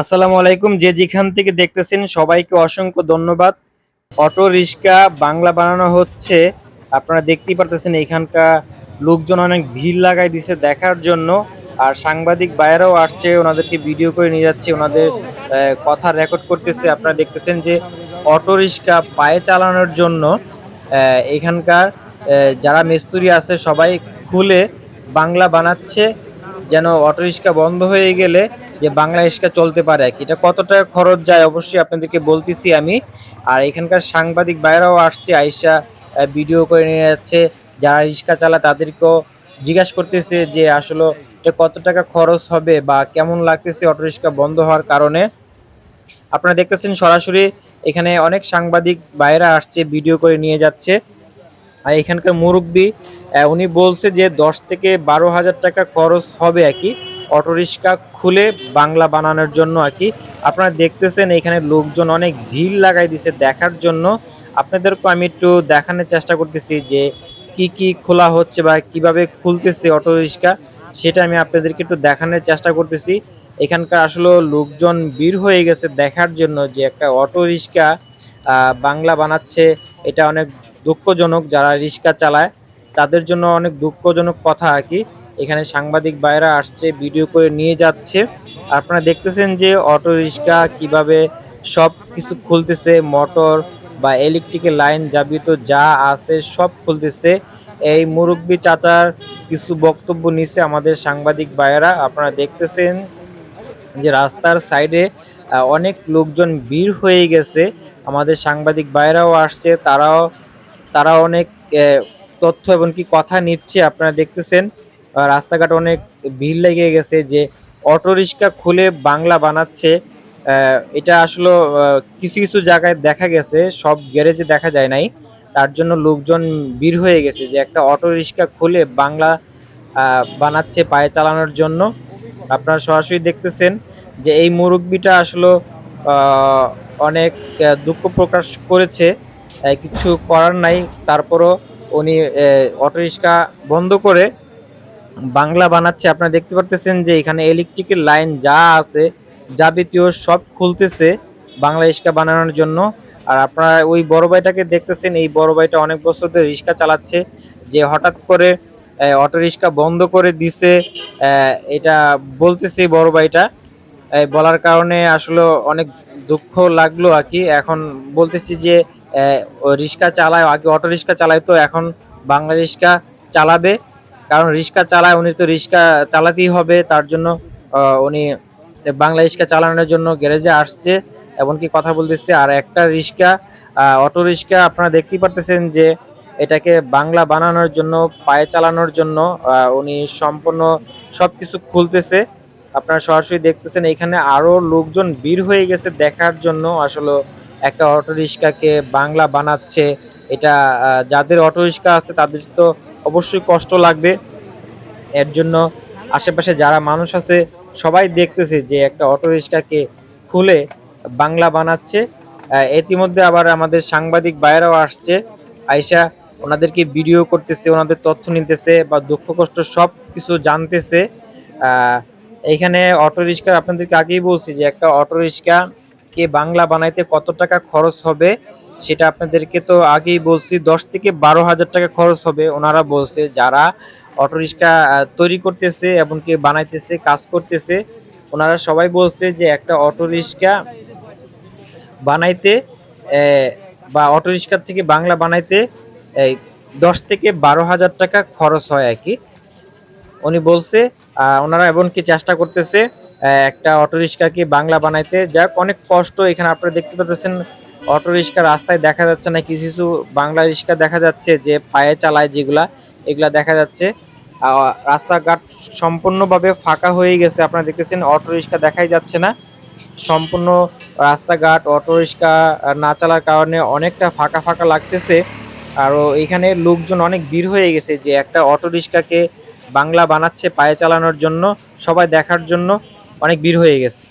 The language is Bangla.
আসসালামু আলাইকুম। যে যেখান থেকে দেখতেছেন সবাইকে অসংখ্য ধন্যবাদ। অটো রিক্সা বাংলা বানানো হচ্ছে। আপনারা দেখতেই পারতেছেন এখানকার লোকজন অনেক ভিড় লাগাই দিছে দেখার জন্য। আর সাংবাদিক বাইরেও আসছে, ওনাদেরকে ভিডিও করে নিয়ে যাচ্ছে, ওনাদের কথা রেকর্ড করতেছে। আপনারা দেখতেছেন যে অটো রিক্সা পায়ে চালানোর জন্য এখানকার যারা মিস্ত্রি আছে সবাই খুলে বাংলা বানাচ্ছে। যেন অটো রিক্সা বন্ধ হয়ে গেলে যে বাংলা রিক্সা চলতে পারে কি। এটা কত টাকা খরচ যায় অবশ্যই আপনাদেরকে বলতেছি আমি। আর এখানকার সাংবাদিক বাইরেও আসছে আইসা ভিডিও করে নিয়ে যাচ্ছে। যারা রিক্সা চালায় তাদেরকেও জিজ্ঞাসা করতেছে যে আসলে এটা কত টাকা খরচ হবে বা কেমন লাগতেছে অটো রিক্সা বন্ধ হওয়ার কারণে। আপনারা দেখতেছেন সরাসরি এখানে অনেক সাংবাদিক বাইরে আসছে ভিডিও করে নিয়ে যাচ্ছে। আর এখানকার মুরব্বী উনি বলছে যে দশ থেকে বারো হাজার টাকা খরচ হবে আর কি। অটোরিক্সা খুলে বাংলা বানানোর জন্য আর কি। আপনারা দেখতেছেন এখানে লোকজন অনেক ভিড় লাগাই দিছে দেখার জন্য। আপনাদেরকে আমি একটু দেখানোর চেষ্টা করতেছি যে কি কি খোলা হচ্ছে বা কীভাবে খুলতেছে অটোরিক্সা সেটা আমি আপনাদেরকে একটু দেখানোর চেষ্টা করতেছি। এখানকার আসলে লোকজন ভিড় হয়ে গেছে দেখার জন্য যে একটা অটোরিক্সা বাংলা বানাচ্ছে, এটা অনেক দুঃখজনক যারা রিক্সা চালায়, তাদের জন্য অনেক দুঃখজনক কথা আর কি। এখানে সাংবাদিক বাইরা আসছে ভিডিও করে নিয়ে যাচ্ছে। আপনারা দেখতেছেন যে অটো রিক্সা কীভাবে সব কিছু খুলতেছে, মোটর বা ইলেকট্রিকের লাইন যাবিত যা আছে সব খুলতেছে। এই মুরব্বী চাচার কিছু বক্তব্য নিছে আমাদের সাংবাদিক ভাইয়েরা। আপনারা দেখতেছেন যে রাস্তার সাইডে অনেক লোকজন ভিড় হয়ে গেছে। আমাদের সাংবাদিক ভাইয়েরাও আসছে, তারাও, তারা অনেক তথ্য এবং কি কথা নিচ্ছে। আপনারা দেখতেছেন রাস্তাঘাটে অনেক ভিড় লেগে গেছে যে অটো রিক্সা খুলে বাংলা বানাচ্ছে। এটা আসলে কিছু কিছু জায়গায় দেখা গেছে, সব গ্যারেজে দেখা যায় নাই। তার জন্য লোকজন ভিড় হয়ে গেছে যে একটা অটো রিক্সা খুলে বাংলা বানাচ্ছে পায়ে চালানোর জন্য। আপনারা সরাসরি দেখতেছেন যে এই মুরব্বিটা আসলে অনেক দুঃখ প্রকাশ করেছে। কিছু করার নাই। তারপরও উনি অটো রিক্সা বন্ধ করে বাংলা বানাচ্ছে, আপনারা দেখতে পারতেছেন যে এখানে ইলেকট্রিকের লাইন যা আছে যাবতীয় সব খুলতেছে বাংলা রিক্সা বানানোর জন্য। আর আপনারা ওই বড় ভাইটাকে দেখতেছেন, এই বড় ভাইটা অনেক বছর ধরে রিক্সা চালাচ্ছে, যে হঠাৎ করে অটো রিক্সা বন্ধ করে দিছে এটা বলতেছে বড় ভাইটা। বলার কারণে আসলে অনেক দুঃখ লাগল আর কি। এখন বলতেছি যে রিক্সা চালায়, আগে অটো রিক্সা চালায় তো এখন বাংলা রিক্সা চালাবে। কারণ রিক্সা চালায়, উনি তো রিক্সা চালাতেই হবে, তার জন্য উনি বাংলা রিক্সা চালানোর জন্য গ্যারেজে আসছে, এমনকি কথা বলতেছে, আর একটা রিক্সা অটো রিক্সা আপনারা দেখতেই পারতেছেন যে এটাকে বাংলা বানানোর জন্য, পায়ে চালানোর জন্য উনি সম্পূর্ণ সবকিছু খুলতেছে। আপনারা সরাসরি দেখতেছেন, এখানে আরও লোকজন ভিড় হয়ে গেছে দেখার জন্য, আসলে একটা অটো রিক্সাকে বাংলা বানাচ্ছে। এটা যাদের অটো রিক্সা আছে, তাদের তো অবশ্যই কষ্ট লাগবে। এর জন্য আশেপাশে যারা মানুষ আছে, সবাই দেখতেছে যে একটা অটো রিক্সাকে খুলে বাংলা বানাচ্ছে। ইতিমধ্যে আবার আমাদের সাংবাদিক বাইরেও আসছে। আইসা ওনাদেরকে ভিডিও করতেছে, ওনাদের তথ্য নিতেছে বা দুঃখ, কষ্ট সব কিছু জানতেছে। এইখানে অটো রিক্সা আপনাদেরকে আগেই বলছি যে একটা অটো রিক্সা কে বাংলা বানাইতে কত টাকা খরচ হবে? সেটা আপনাদেরকে তো আগেই বলছি, দশ থেকে বারো হাজার টাকা খরচ হবে। ওনারা বলছে যারা অটো রিক্সা তৈরি করতেছে এবং কি বানাইতেছে, কাজ করতেছে, ওনারা সবাই বলছে যে একটা অটো রিক্সা বানাইতে বা অটো রিক্সার থেকে বাংলা বানাইতে দশ থেকে বারো হাজার টাকা খরচ হয় আর কি। উনি বলছে ওনারা এমনকি চেষ্টা করতেছে একটা অটো রিক্সাকে বাংলা বানাইতে। যাক, অনেক কষ্ট এখানে আপনারা দেখতে পাচ্ছেন অটো রিক্সা রাস্তায় দেখা যাচ্ছে না, কিছু কিছু বাংলা রিক্সা দেখা যাচ্ছে যে পায়ে চালায় যেগুলা, এগুলা দেখা যাচ্ছে। রাস্তাঘাট সম্পূর্ণভাবে ফাঁকা হয়ে গেছে, আপনারা দেখতেছেন অটো রিক্সা দেখাই যাচ্ছে না। সম্পূর্ণ রাস্তাঘাট অটো রিক্সা না চালার কারণে অনেকটা ফাঁকা ফাঁকা লাগতেছে। আরও এখানে লোকজন অনেক ভিড় হয়ে গেছে যে একটা অটো রিক্সাকে বাংলা বানাচ্ছে পায়ে চালানোর জন্য, সবাই দেখার জন্য অনেক ভিড় হয়ে গেছে।